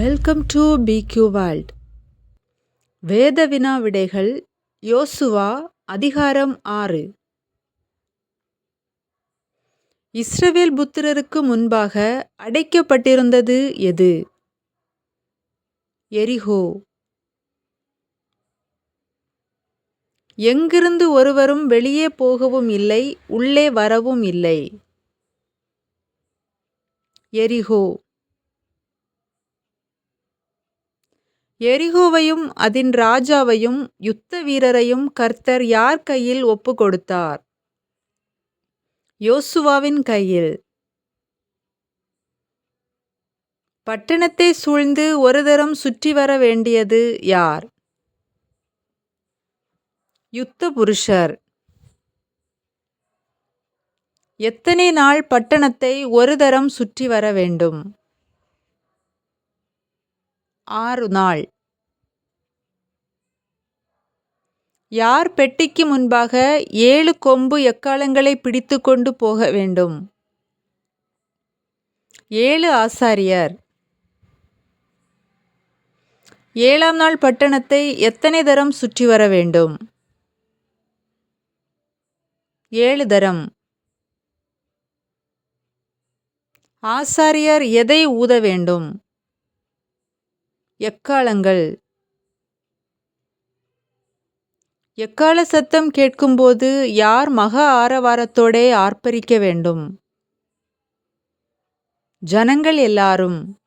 Welcome to பிக்யூ world வேத வினா விடைகள் யோசுவா அதிகாரம் ஆறு. இஸ்ரவேல் புத்திரருக்கு முன்பாக அடைக்கப்பட்டிருந்தது எது? எரிஹோ எங்கிருந்து ஒருவரும் வெளியே போகவும் இல்லை உள்ளே வரவும் இல்லை. எரிஹோ எரிகோவையும் அதின் ராஜாவையும் யுத்த வீரரையும் கர்த்தர் யார் கையில் ஒப்பு கொடுத்தார் யோசுவாவின் கையில். பட்டணத்தை சூழ்ந்து ஒரு தரம் சுற்றி வர வேண்டியது யார்? யுத்த புருஷர். எத்தனை நாள் பட்டணத்தை ஒரு தரம் சுற்றி வர வேண்டும்? ஆறு நாள். யார் பெட்டிக்கு முன்பாக ஏழு கொம்பு எக்காலங்களை பிடித்து கொண்டு போக வேண்டும்? ஏழு ஆசாரியார். ஏழாம் நாள் பட்டணத்தை எத்தனை தரம் சுற்றி வர வேண்டும்? ஏழு தரம். ஆசாரியார் எதை ஊத வேண்டும்? எக்காலங்கள்? எக்கால சத்தம் கேட்கும்போது யார் மக ஆரவாரத்தோடே ஆர்ப்பரிக்க வேண்டும்? ஜனங்கள் எல்லாரும்.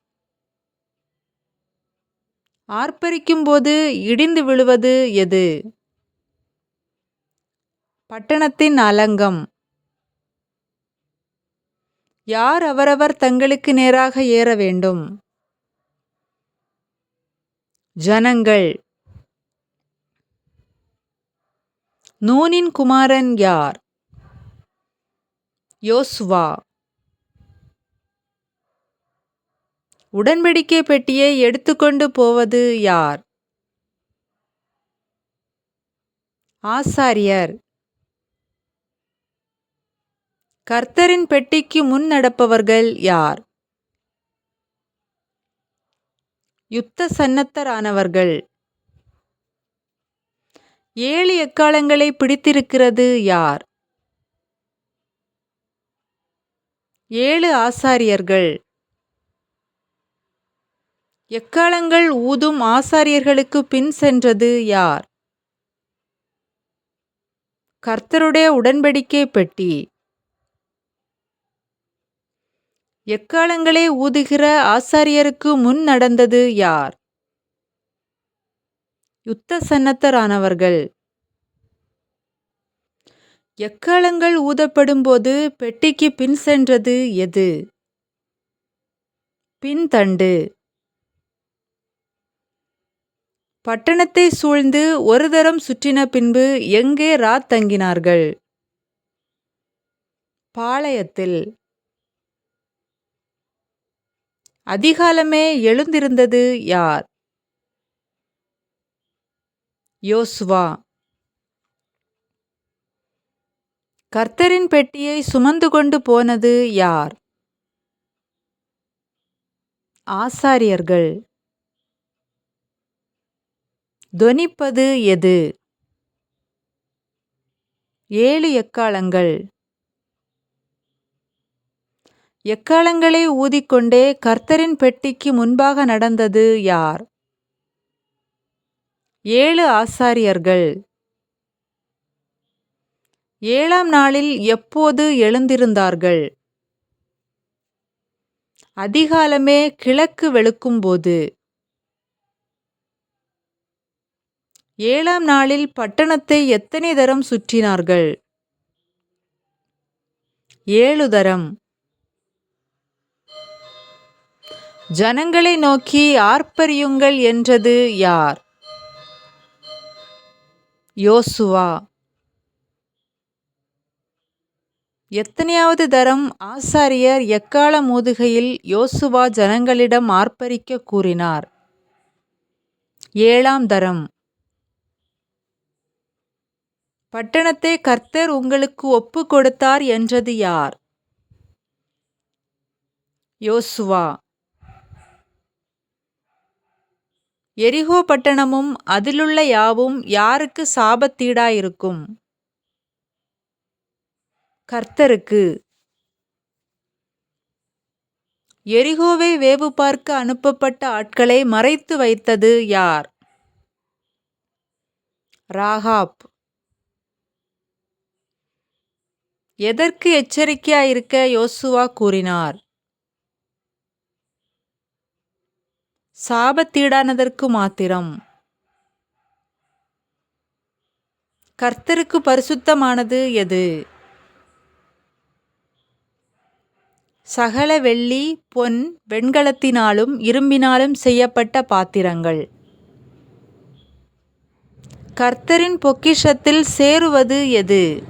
ஆர்ப்பரிக்கும்போது இடிந்து விழுவது எது? பட்டணத்தின் அலங்கம். யார் அவரவர் தங்களுக்கு நேராக ஏற வேண்டும்? ஜனங்கள். நூனின் குமாரன் யார்? யோசுவா. உடன்படிக்கை பெட்டியை எடுத்துக்கொண்டு போவது யார்? ஆசாரியர். கர்த்தரின் பெட்டிக்கு முன் நடப்பவர்கள் யார்? யுத்த சன்னத்தரானவர்கள் ஏழு எக்காலங்களை பிடித்திருக்கிறது யார்? ஏழு ஆசாரியர்கள். எக்காலங்கள் ஊதும் ஆசாரியர்களுக்கு பின் சென்றது யார்? கர்த்தருடைய உடன்படிக்கை பெட்டி. எக்காலங்களை ஊதுகிற ஆசாரியருக்கு முன் நடந்தது யார்? யுத்த சன்னத்தரானவர்கள். எக்காலங்கள் ஊதப்படும்போது பெட்டிக்கு பின் சென்றது எது? பின்தண்டு பட்டணத்தை சூழ்ந்து ஒரு தரம் சுற்றின பின்பு எங்கே ராத் தங்கினார்கள்? பாளையத்தில். அதிகாலமே எழுந்திருந்தது யார்? யோசுவா. கர்த்தரின் பெட்டியை சுமந்து கொண்டு போனது யார்? ஆசாரியர்கள். தொனிப்பது எது? ஏழு எக்காலங்கள் எக்காலங்களை ஊதிக்கொண்டே கர்த்தரின் பெட்டிக்கு முன்பாக நடந்தது யார்? ஏழு ஆசாரியர்கள். ஏழாம் நாளில் எப்போது எழுந்திருந்தார்கள்? அதிகாலமே கிழக்கு வெளுக்கும்போது ஏழாம் நாளில் பட்டணத்தை எத்தனை தரம் சுற்றினார்கள்? ஏழு தரம். ஜனங்களை நோக்கி ஆர்ப்பரியுங்கள் என்றது யார்? யோசுவா. எத்தனையாவது தரம் ஆசாரியர் எக்கால மூதுகையில் யோசுவா ஜனங்களிடம் ஆர்ப்பரிக்க கூறினார்? ஏழாம் தரம். பட்டணத்தை கர்த்தர் உங்களுக்கு ஒப்பு கொடுத்தார் என்றது யார்? யோசுவா. எரிகோ பட்டணமும் அதிலுள்ள யாவும் யாருக்கு சாபத்தீடாயிருக்கும்? கர்த்தருக்கு. எரிகோவை வேவு பார்க்க அனுப்பப்பட்ட ஆட்களை மறைத்து வைத்தது யார்? ராகாப். எதற்கு எச்சரிக்கையாயிருக்க யோசுவா கூறினார்? சாபத்தீடானதற்கு மாத்திரம். கர்த்தருக்கு பரிசுத்தமானது எது? சகல வெள்ளி பொன் வெண்கலத்தினாலும் இரும்பினாலும் செய்யப்பட்ட பாத்திரங்கள். கர்த்தரின் பொக்கிஷத்தில் சேருவது எது?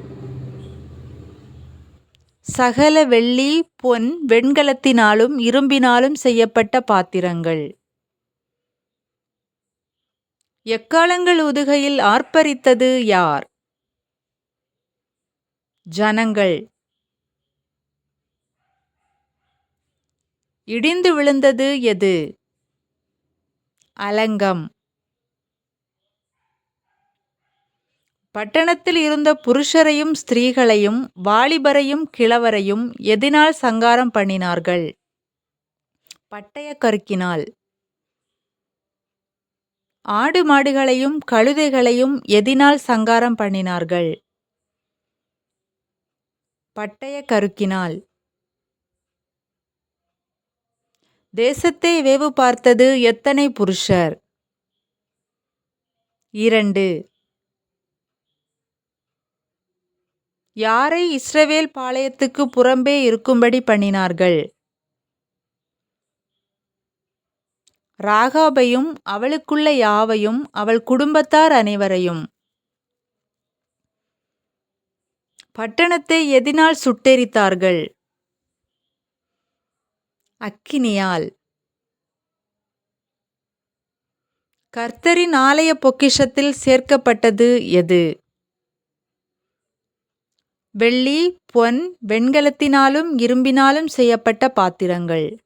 சகல வெள்ளி பொன் வெண்கலத்தினாலும் இரும்பினாலும் செய்யப்பட்ட பாத்திரங்கள். எக்காலங்கள் உதுகையில் ஆர்ப்பரித்தது யார்? ஜனங்கள். இடிந்து விழுந்தது எது? அலங்கம். பட்டணத்தில் இருந்த புருஷரையும் ஸ்திரீகளையும் வாலிபரையும் கிழவரையும் எதினால் சங்காரம் பண்ணினார்கள். பட்டய கருக்கினால். ஆடு மாடுகளையும் கழுதைகளையும் எதினால் சங்காரம் பண்ணினார்கள். பட்டய கருக்கினால். தேசத்தை வேவு பார்த்தது எத்தனை புருஷர்? இரண்டு. யாரை இஸ்ரவேல் பாளையத்துக்கு புறம்பே இருக்கும்படி பண்ணினார்கள்? ராகாபையும் அவளுக்குள்ள யாவையும் அவள் குடும்பத்தார் அனைவரையும். பட்டணத்தை எதினால் சுட்டெரித்தார்கள். அக்கினியால். கர்த்தரின் ஆலய பொக்கிஷத்தில் சேர்க்கப்பட்டது எது? வெள்ளி பொன் வெண்கலத்தினாலும் இரும்பினாலும் செய்யப்பட்ட பாத்திரங்கள்.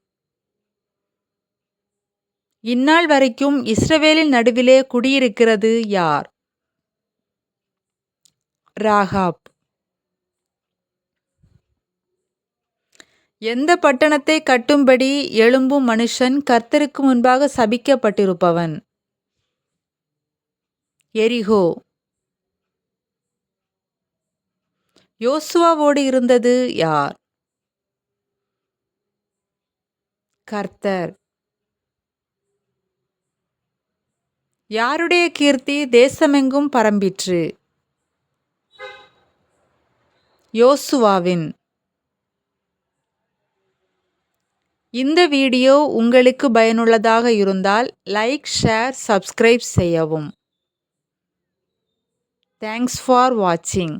இந்நாள் வரைக்கும் இஸ்ரவேலின் நடுவிலே குடியிருக்கிறது யார்? ராகாப். எந்த பட்டணத்தை கட்டும்படி எழும்பும் மனுஷன் கர்த்தருக்கு முன்பாக சபிக்கப்பட்டிருப்பவன்? எரிகோ. யோசுவாவோடு இருந்தது யார்? கர்த்தர். யாருடைய கீர்த்தி தேசமெங்கும் பரம்பிற்று? யோசுவாவின். இந்த வீடியோ உங்களுக்கு பயனுள்ளதாக இருந்தால் லைக் ஷேர் சப்ஸ்கிரைப் செய்யவும். தேங்க்ஸ் ஃபார் வாட்சிங்.